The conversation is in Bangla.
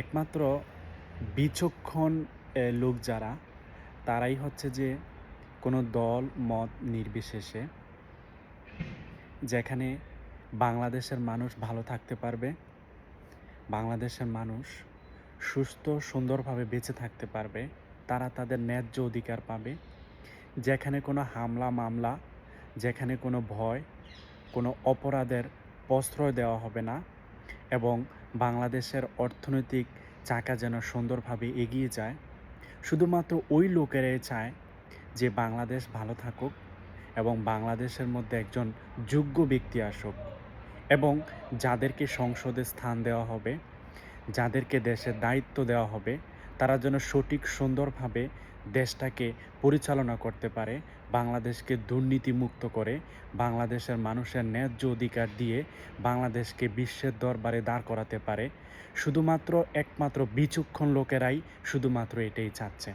একমাত্র বিচক্ষণ লোক যারা, তারাই হচ্ছে যে কোনো দল, মত নির্বিশেষে যেখানে বাংলাদেশের মানুষ ভালো থাকতে পারবে, বাংলাদেশের মানুষ সুস্থ সুন্দরভাবে বেঁচে থাকতে পারবে, তারা তাদের ন্যায্য অধিকার পাবে। যেখানে কোনো হামলা মামলা, যেখানে কোনো ভয়, কোনো অপরাধের প্রশ্রয় দেওয়া হবে না এবং বাংলাদেশের অর্থনৈতিক চাকা যেন সুন্দরভাবে এগিয়ে যায়। শুধুমাত্র ওই লোকেরাই চায় যে বাংলাদেশ ভালো থাকুক এবং বাংলাদেশের মধ্যে একজন যোগ্য ব্যক্তি আসুক এবং যাদেরকে সংসদে স্থান দেওয়া হবে, যাদেরকে দেশের দায়িত্ব দেওয়া হবে, তারা যেন সঠিক সুন্দরভাবে দেশটাকে পরিচালনা করতে পারে, বাংলাদেশকে দুর্নীতিমুক্ত করে, বাংলাদেশের মানুষের ন্যায্য অধিকার দিয়ে বাংলাদেশকে বিশ্বের দরবারে দাঁড় করাতে পারে। শুধুমাত্র একমাত্র বিচক্ষণ লোকেরাই শুধুমাত্র এটাই চাচ্ছে।